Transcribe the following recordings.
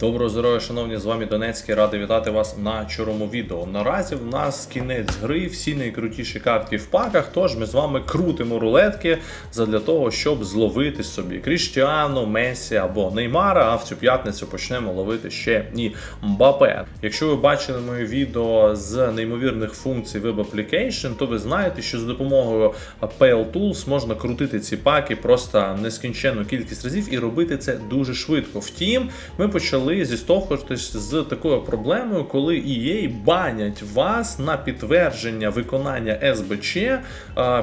Доброго здоров'я, шановні, з вами Донецький. Радий вітати вас на чорному відео. Наразі в нас кінець гри, всі найкрутіші картки в паках. Тож ми з вами крутимо рулетки задля того, щоб зловити собі Кріштіану, Месі або Неймара. А в цю п'ятницю почнемо ловити ще і Мбапе. Якщо ви бачили моє відео з неймовірних функцій Web Application, то ви знаєте, що за допомогою PL Tools можна крутити ці паки просто нескінченну кількість разів і робити це дуже швидко. Втім, ми почали зіштовхуватись з такою проблемою, коли EA банять вас на підтвердження виконання СБЧ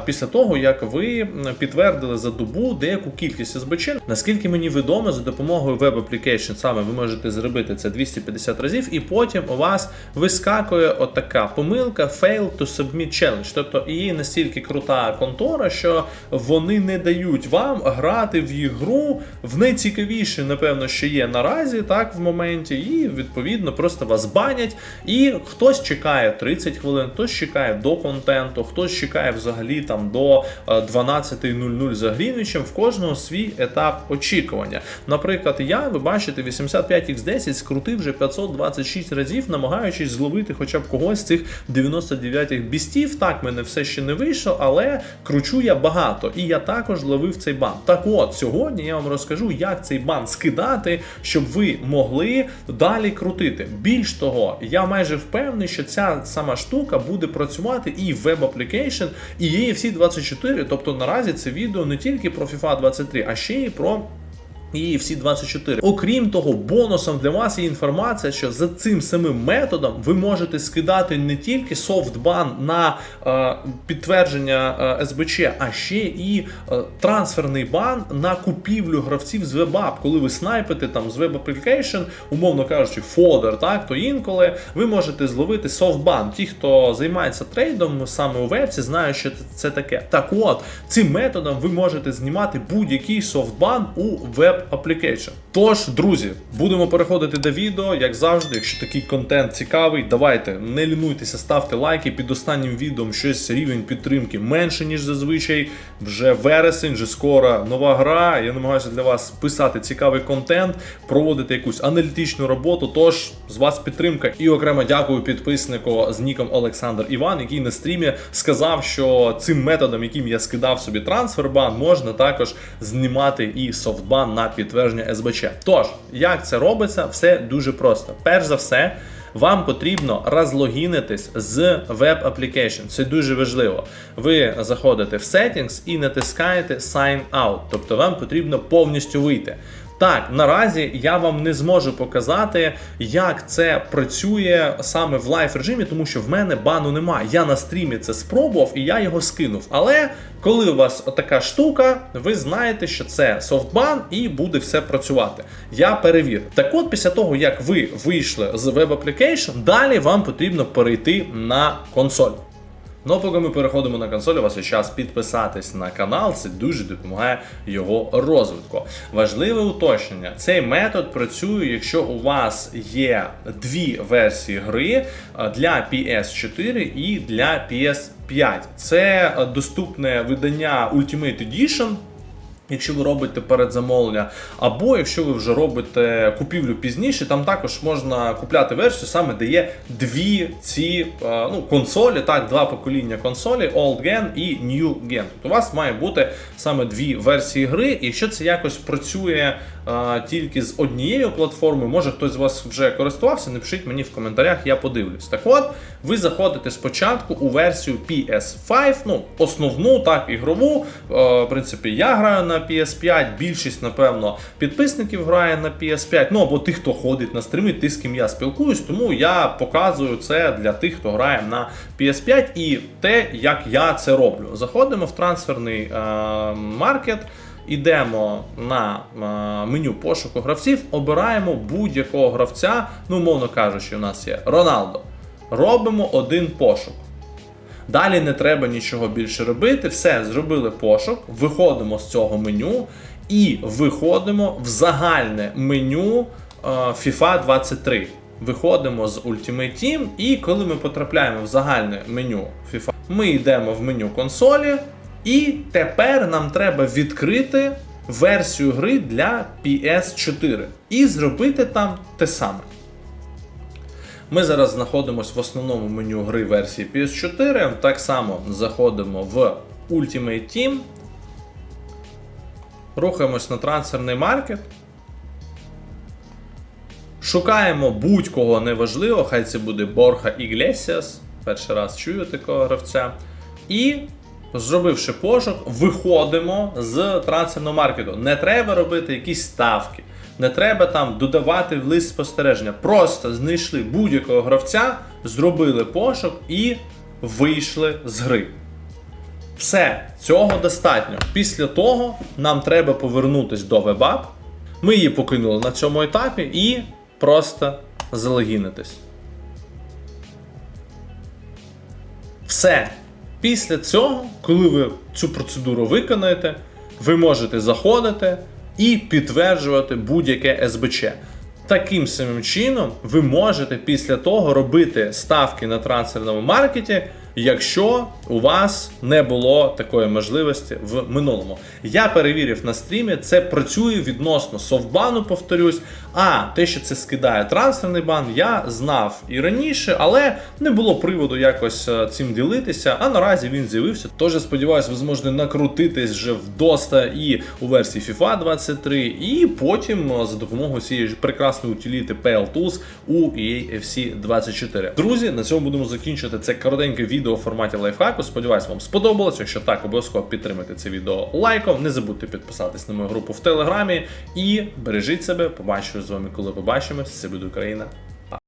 після того, як ви підтвердили за добу деяку кількість СБЧ. Наскільки мені відомо, за допомогою Application саме ви можете зробити це 250 разів, і потім у вас вискакує отака помилка Fail to Submit Challenge. Тобто EA настільки крута контора, що вони не дають вам грати в ігру в найцікавіше, напевно, що є наразі, так в моменті, і відповідно просто вас банять. І хтось чекає 30 хвилин, хтось чекає до контенту, хтось чекає взагалі там до е, 12.00 за Грінвічем, в кожного свій етап очікування. Наприклад, я, ви бачите, 85x10 скрутив вже 526 разів, намагаючись зловити хоча б когось з цих 99 бістів. Так, мене все ще не вийшло, але кручу я багато. І я також ловив цей бан. Так от, сьогодні я вам розкажу, як цей бан скидати, щоб ви могли далі крутити. Більш того, я майже впевнений, що ця сама штука буде працювати і в Web Application, і EFC 24. Тобто наразі це відео не тільки про FIFA 23, а ще й про. І всі 24. Окрім того, бонусом для вас є інформація, що за цим самим методом ви можете скидати не тільки софтбан на е, підтвердження е, СБЧ, а ще і е, трансферний бан на купівлю гравців з WebApp. Коли ви снайпите там з Application, умовно кажучи, фодер, так то інколи ви можете зловити софтбан. Ті, хто займається трейдом саме у вебці, знають, що це таке. Так от, цим методом ви можете знімати будь-який софтбан у Web Application. Тож, друзі, будемо переходити до відео. Як завжди, якщо такий контент цікавий, давайте не лінуйтеся, ставте лайки. Під останнім відео щось рівень підтримки менше, ніж зазвичай. Вже вересень, вже скоро нова гра. Я намагаюся для вас писати цікавий контент, проводити якусь аналітичну роботу. Тож з вас підтримка. І окремо дякую підписнику з ніком Олександр Іван, який на стрімі сказав, що цим методом, яким я скидав собі трансфербан, можна також знімати і софтбан на підтвердження СБЧ. Тож, як це робиться, все дуже просто. Перш за все. Вам потрібно розлогінитись з Application. Це дуже важливо. Ви заходите в Settings і натискаєте Sign Out. Тобто вам потрібно повністю вийти. Так, наразі я вам не зможу показати, як це працює саме в лайф режимі, тому що в мене бану немає. Я на стрімі це спробував і я його скинув. Але коли у вас така штука, ви знаєте, що це софтбан і буде все працювати. Я перевірю. Так от, після того, як ви вийшли з Application, далі вам потрібно перейти на консоль. Ну, а поки ми переходимо на консоль, у вас є час підписатись на канал, це дуже допомагає його розвитку. Важливе уточнення: цей метод працює, якщо у вас є дві версії гри е, для PS4 і для PS5. Це е, доступне видання Ultimate Edition. Якщо ви робите передзамовлення, або якщо ви вже робите купівлю пізніше, там також можна купляти версію, саме де є дві ці е, ну, консолі, так, два покоління консолі, Old Gen і New Gen. Тобто у вас має бути саме дві версії гри. І якщо це якось працює тільки з однією платформою, може хтось з вас вже користувався, напишіть мені в коментарях, я подивлюсь. Так от, ви заходите спочатку у версію PS5, ну, основну, так, ігрову. Е, в принципі, я граю на PS5, більшість, напевно, підписників грає на PS5. Ну або тих, хто ходить на стріми, тих, з ким я спілкуюсь, тому я показую це для тих, хто грає на PS5 і те, як я це роблю. Заходимо в трансферний е, маркет. Ідемо на е, меню пошуку гравців, обираємо будь-якого гравця, ну, умовно кажучи, у нас є Роналдо. Робимо один пошук. Далі не треба нічого більше робити. Все, зробили пошук, виходимо з цього меню і виходимо в загальне меню е, FIFA 23. Виходимо з Ultimate Team, і коли ми потрапляємо в загальне меню FIFA, ми йдемо в меню консолі, і тепер нам треба відкрити версію гри для PS4 і зробити там те саме. Ми зараз знаходимося в основному меню гри версії PS4. Так само заходимо в Ultimate Team. Рухаємось на трансферний маркет. Шукаємо будь-кого неважливо, хай це буде Борха Іглесіас. Перший раз чую такого гравця. І, зробивши пошук, виходимо з трансферного маркету. Не треба робити якісь ставки. Не треба там додавати в лист спостереження. Просто знайшли будь-якого гравця, зробили пошук і вийшли з гри. Все, цього достатньо. Після того нам треба повернутися до WebApp. Ми її покинули на цьому етапі і просто залогінитись. Все. Після цього, коли ви цю процедуру виконаєте, ви можете заходити і підтверджувати будь-яке СБЧ. Таким самим чином ви можете після того робити ставки на трансферному маркеті, якщо у вас не було такої можливості в минулому. Я перевірив на стрімі, це працює відносно софтбану, повторюсь. А те, що це скидає трансферний бан, я знав і раніше, але не було приводу якось е, цим ділитися. А наразі він з'явився. Тож я сподіваюся, ви зможете накрутитись вже вдоста і у версії FIFA 23, і потім е, за допомогою цієї ж прекрасної утиліти PL Tools у EA FC 24. Друзі, на цьому будемо закінчувати це коротеньке відео в форматі лайфхаку. Сподіваюсь, вам сподобалось. Якщо так, обов'язково підтримайте це відео лайком. Не забудьте підписатись на мою групу в Телеграмі і бережіть себе. Побачу з вами, коли побачимось. Це буде Україна.